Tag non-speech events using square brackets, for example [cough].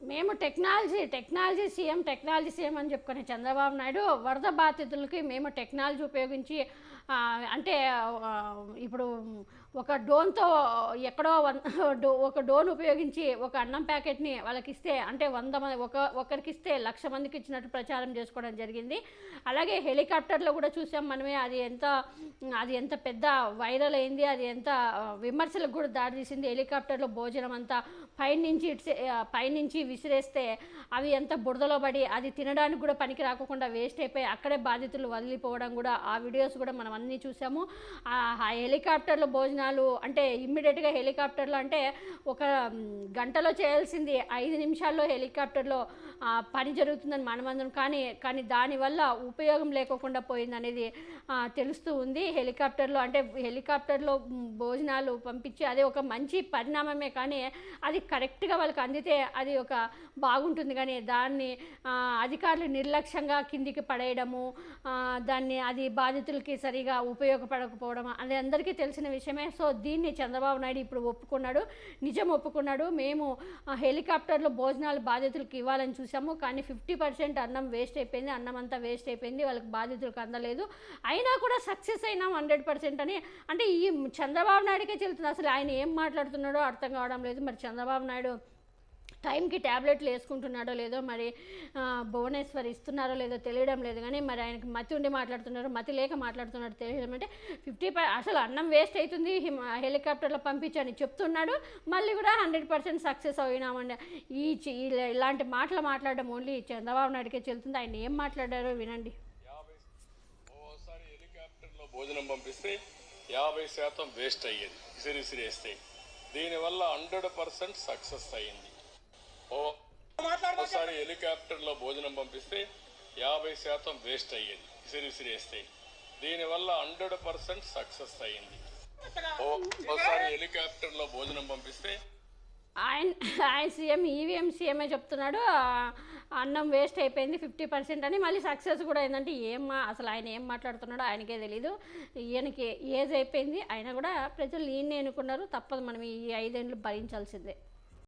మేము technology technology CM technology CM అని చెప్పుకునే చంద్రబాబు నాయుడు వరద బాధితులకి మేము టెక్నాలజీ ఉపయోగించి అంటే ఇప్పుడు ఒక డోన్తో ఎక్కడో వన్ [laughs] డో ఒక డోన్ ఉపయోగించి ఒక అన్నం ప్యాకెట్ని వాళ్ళకి ఇస్తే అంటే వంద మంది ఒక ఒకరికి ఇస్తే లక్ష మందికి ఇచ్చినట్టు ప్రచారం చేసుకోవడం జరిగింది. అలాగే హెలికాప్టర్లో కూడా చూసాం మనమే అది ఎంత అది ఎంత పెద్ద వైరల్ అయింది అది ఎంత విమర్శలకు కూడా దారితీసింది హెలికాప్టర్లో భోజనం అంతా పైనుంచి ఇట్స్ పైనుంచి విసిరేస్తే అవి ఎంత బురదలో పడి అది తినడానికి కూడా పనికి రాకుండా వేస్ట్ అయిపోయి అక్కడే బాధితులు వదిలిపోవడం కూడా ఆ వీడియోస్ కూడా మనం అన్నీ చూసాము. ఆ ఆ హెలికాప్టర్లో భోజనాలు అంటే ఇమ్మీడియట్గా హెలికాప్టర్లో అంటే ఒక గంటలో చేయాల్సింది ఐదు నిమిషాల్లో హెలికాప్టర్లో పని జరుగుతుందని మనమందరం కానీ కానీ దానివల్ల ఉపయోగం లేకోకుండా పోయింది అనేది తెలుస్తూ ఉంది. హెలికాప్టర్లో అంటే హెలికాప్టర్లో భోజనాలు పంపించి అదే ఒక మంచి పరిణామమే కానీ అది కరెక్ట్గా వాళ్ళకి అందితే అది ఒక బాగుంటుంది. కానీ దాన్ని అధికారులు నిర్లక్ష్యంగా కిందికి పడేయడము దాన్ని అది బాధితులకి సరిగా ఉపయోగపడకపోవడం అది అందరికీ తెలిసిన విషయమే. సో దీన్ని చంద్రబాబు నాయుడు ఇప్పుడు ఒప్పుకున్నాడు. నిజం ఒప్పుకున్నాడు. మేము హెలికాప్టర్లు హెలికాప్టర్లో భోజనాలు బాధితులకు ఇవ్వాలని చూసాము. కానీ ఫిఫ్టీ పర్సెంట్ అన్నం వేస్ట్ అయిపోయింది. అన్నం అంతా వేస్ట్ అయిపోయింది. వాళ్ళకి బాధితులకు అందలేదు. అయినా కూడా సక్సెస్ అయినాం హండ్రెడ్ పర్సెంట్ అని. అంటే ఈ చంద్రబాబు నాయుడుకే చెల్లుతుంది అసలు ఆయన ఏం మాట్లాడుతున్నాడో అర్థం కావడం లేదు. మరి చంద్రబాబు నాయుడు టైంకి ట్యాబ్లెట్లు వేసుకుంటున్నాడో లేదో మరి భువనేశ్వర్ ఇస్తున్నారో లేదో తెలియడం లేదు. కానీ మరి ఆయనకి మతి ఉండి మాట్లాడుతున్నారు మతి లేక మాట్లాడుతున్నాడు తెలియడం అంటే ఫిఫ్టీ అసలు అన్నం వేస్ట్ అవుతుంది. హెలికాప్టర్లో పంపించని చెప్తున్నాడు. మళ్ళీ కూడా హండ్రెడ్ పర్సెంట్ సక్సెస్ అయినామండి. ఈ ఇలాంటి మాటలు మాట్లాడడం ఓన్లీ చంద్రబాబు నాయుడుకే చెల్లుతుంది. ఆయన ఏం మాట్లాడారో వినండి. భోజనం పంపిస్తే యాభై శాతం వేస్ట్ అయ్యేది. విసిరి దీనివల్ల హండ్రెడ్ పర్సెంట్ సక్సెస్ అయ్యింది. ఓ ఓసారి హెలికాప్టర్లో భోజనం పంపిస్తే యాభై శాతం వేస్ట్ అయ్యేది. విసిరి విసిరేస్తే దీనివల్ల హండ్రెడ్ పర్సెంట్ సక్సెస్ అయ్యింది. ఓ ఓసారి హెలికాప్టర్లో భోజనం పంపిస్తే ఆయన ఆయన సీఎం ఈవీఎం సీఎంఏ చెప్తున్నాడు అన్నం వేస్ట్ అయిపోయింది ఫిఫ్టీ పర్సెంట్ అని మళ్ళీ సక్సెస్ కూడా అయిందంటే ఏం అసలు ఆయన ఏం మాట్లాడుతున్నాడో ఆయనకే తెలీదు. ఈయనకి ఏజ్ అయిపోయింది అయినా కూడా ప్రజలు ఈయన్ని ఎన్నుకున్నారు తప్పదు మనం ఈ ఐదేళ్ళు భరించాల్సిందే.